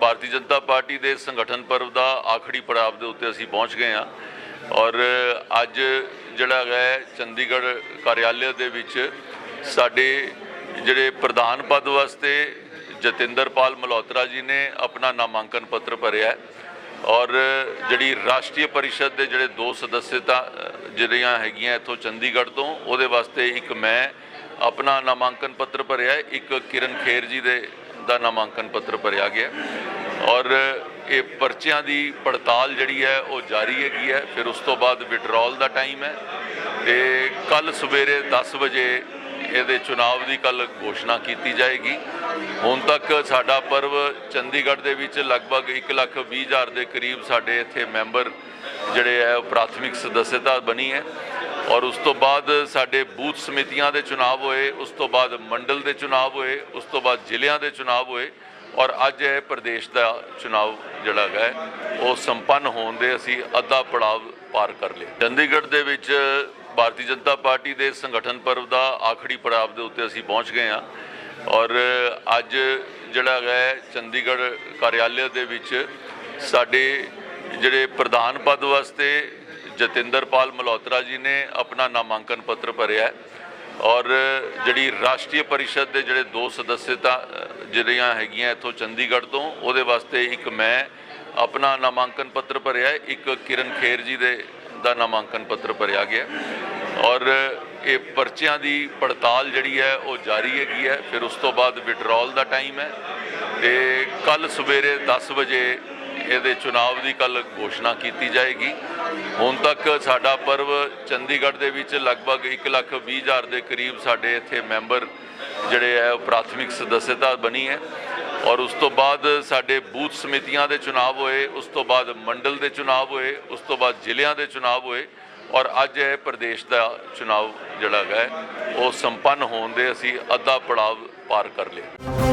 Bharatiya Janata party ਦੇ ਸੰਗਠਨ ਪਰਵ ਦਾ ਆਖਰੀ ਪੜਾਅ ਦੇ ਉੱਤੇ ਅਸੀਂ ਪਹੁੰਚ ਗਏ ਹਾਂ ਔਰ ਅੱਜ ਜਿਹੜਾ ਹੈ ਚੰਡੀਗੜ੍ਹ ਕਾਰਿਆਲय ਦੇ ਵਿੱਚ ਸਾਡੇ ਜਿਹੜੇ ਪ੍ਰਧਾਨ ਪਦ ਵਾਸਤੇ ਜਤਿੰਦਰਪਾਲ ਮਲਹੋਤਰਾ ਜੀ ਨੇ ਆਪਣਾ ਨਾਮਾਂਕਨ ਪੱਤਰ ਭਰਿਆ ਔਰ ਜਿਹੜੀ ਰਾਸ਼ਟਰੀ ਪਰਿਸ਼ਦ ਦੇ ਜਿਹੜੇ ਦੋ ਸਦੱਸਿਅਤਾ ਜਿਹੜੀਆਂ ਹੈਗੀਆਂ ਇੱਥੋਂ ਚੰਡੀਗੜ੍ਹ ਤੋਂ, ਉਹਦੇ ਵਾਸਤੇ ਇੱਕ ਮੈਂ ਆਪਣਾ ਨਾਮਾਂਕਨ ਪੱਤਰ ਭਰਿਆ ਇੱਕ ਕਿਰਨ ਖੇਰ ਜੀ ਦੇ ਦਾ ਨਾਮਾਂਕਨ ਪੱਤਰ ਭਰਿਆ ਗਿਆ ਔਰ ਇਹ ਪਰਚਿਆਂ ਦੀ ਪੜਤਾਲ ਜਿਹੜੀ ਹੈ, ਉਹ ਜਾਰੀ ਹੈਗੀ ਹੈ। ਫਿਰ ਉਸ ਤੋਂ ਬਾਅਦ ਵਿਡਰਾਲ ਦਾ ਟਾਈਮ ਹੈ। ਤੇ ਕੱਲ ਸਵੇਰੇ 10 ਵਜੇ ਇਹਦੇ ਚੁਣਾਵ ਦੀ ਕੱਲ ਘੋਸ਼ਣਾ ਕੀਤੀ ਜਾਏਗੀ। ਹੁਣ ਤੱਕ ਸਾਡਾ ਪਰਵ ਚੰਡੀਗੜ੍ਹ ਦੇ ਵਿੱਚ ਲਗਭਗ 1 ਲੱਖ 20 ਹਜ਼ਾਰ ਦੇ ਕਰੀਬ ਸਾਡੇ ਇੱਥੇ ਮੈਂਬਰ ਜਿਹੜੇ ਹੈ, ਉਹ ਪ੍ਰਾਥਮਿਕ ਸਦੱਸਿਅਤਾ ਬਣੀ ਹੈ। ਔਰ ਉਸ ਤੋਂ ਬਾਅਦ ਸਾਡੇ ਬੂਥ ਸਮਿਤੀਆਂ ਦੇ ਚੁਣਾਵ ਹੋਏ, ਉਸ ਤੋਂ ਬਾਅਦ ਮੰਡਲ ਦੇ ਚੁਣਾਵ ਹੋਏ, ਉਸ ਤੋਂ ਬਾਅਦ ਜ਼ਿਲ੍ਹਿਆਂ ਦੇ ਚੁਣਾਵ ਹੋਏ ਔਰ ਅੱਜ ਇਹ ਪ੍ਰਦੇਸ਼ ਦਾ ਚੁਣਾਵ ਜਿਹੜਾ ਹੈ, ਉਹ ਸੰਪੰਨ ਹੋਣ ਦੇ ਅਸੀਂ ਅੱਧਾ ਪੜਾਅ ਪਾਰ ਕਰ ਲਿਆ। ਚੰਡੀਗੜ੍ਹ ਦੇ ਵਿੱਚ ਭਾਰਤੀ ਜਨਤਾ ਪਾਰਟੀ ਦੇ ਸੰਗਠਨ ਪਰਵ ਦਾ ਆਖਰੀ ਪੜਾਅ ਦੇ ਉੱਤੇ ਅਸੀਂ ਪਹੁੰਚ ਗਏ ਹਾਂ ਔਰ ਅੱਜ ਜਿਹੜਾ ਹੈ, ਚੰਡੀਗੜ੍ਹ ਕਾਰਿਆਲय ਦੇ ਵਿੱਚ ਸਾਡੇ ਜਿਹੜੇ ਪ੍ਰਧਾਨ ਪਦ ਵਾਸਤੇ ਜਤਿੰਦਰਪਾਲ ਮਲਹੋਤਰਾ ਜੀ ਨੇ ਆਪਣਾ ਨਾਮਾਂਕਨ ਪੱਤਰ ਭਰਿਆ ਔਰ ਜਿਹੜੀ ਰਾਸ਼ਟਰੀ ਪਰਿਸ਼ਦ ਦੇ ਜਿਹੜੇ ਦੋ ਸਦੱਸਿਅਤਾ ਜਿਹੜੀਆਂ ਹੈਗੀਆਂ ਇੱਥੋਂ ਚੰਡੀਗੜ੍ਹ ਤੋਂ, ਉਹਦੇ ਵਾਸਤੇ ਇੱਕ ਮੈਂ ਆਪਣਾ ਨਾਮਾਂਕਨ ਪੱਤਰ ਭਰਿਆ ਇੱਕ ਕਿਰਨ ਖੇਰ ਜੀ ਦੇ, ਦਾ ਨਾਮਾਂਕਨ ਪੱਤਰ ਭਰਿਆ ਗਿਆ ਔਰ ਇਹ ਪਰਚਿਆਂ ਦੀ ਪੜਤਾਲ ਜਿਹੜੀ ਹੈ, ਉਹ ਜਾਰੀ ਹੈਗੀ ਹੈ। ਫਿਰ ਉਸ ਤੋਂ ਬਾਅਦ ਵਿਡਰਾਲ ਦਾ ਟਾਈਮ ਹੈ ਤੇ ਕੱਲ ਸਵੇਰੇ 10 ਵਜੇ ਇਹਦੇ ਚੁਣਾਵ ਦੀ ਕੱਲ ਘੋਸ਼ਣਾ ਕੀਤੀ ਜਾਏਗੀ। ਹੁਣ ਤੱਕ ਸਾਡਾ ਪਰਵ ਚੰਡੀਗੜ੍ਹ ਦੇ ਵਿੱਚ ਲਗਭਗ 1 ਲੱਖ 20 ਹਜ਼ਾਰ ਦੇ ਕਰੀਬ ਸਾਡੇ ਇੱਥੇ ਮੈਂਬਰ ਜਿਹੜੇ ਹੈ, ਉਹ ਪ੍ਰਾਥਮਿਕ ਸਦੱਸਿਅਤਾ ਬਣੀ ਹੈ। ਔਰ ਉਸ ਤੋਂ ਬਾਅਦ ਸਾਡੇ ਬੂਥ ਸਮਿਤੀਆਂ ਦੇ ਚੁਣਾਵ ਹੋਏ, ਉਸ ਤੋਂ ਬਾਅਦ ਮੰਡਲ ਦੇ ਚੁਣਾਵ ਹੋਏ, ਉਸ ਤੋਂ ਬਾਅਦ ਜ਼ਿਲ੍ਹਿਆਂ ਦੇ ਚੁਣਾਵ ਹੋਏ। ਔਰ ਅੱਜ ਇਹ ਪ੍ਰਦੇਸ਼ ਦਾ ਚੁਣਾਵ ਜਿਹੜਾ ਹੈ, ਉਹ ਸੰਪੰਨ ਹੋਣ ਦੇ ਅਸੀਂ ਅੱਧਾ ਪੜਾਅ ਪਾਰ ਕਰ ਲਿਆ।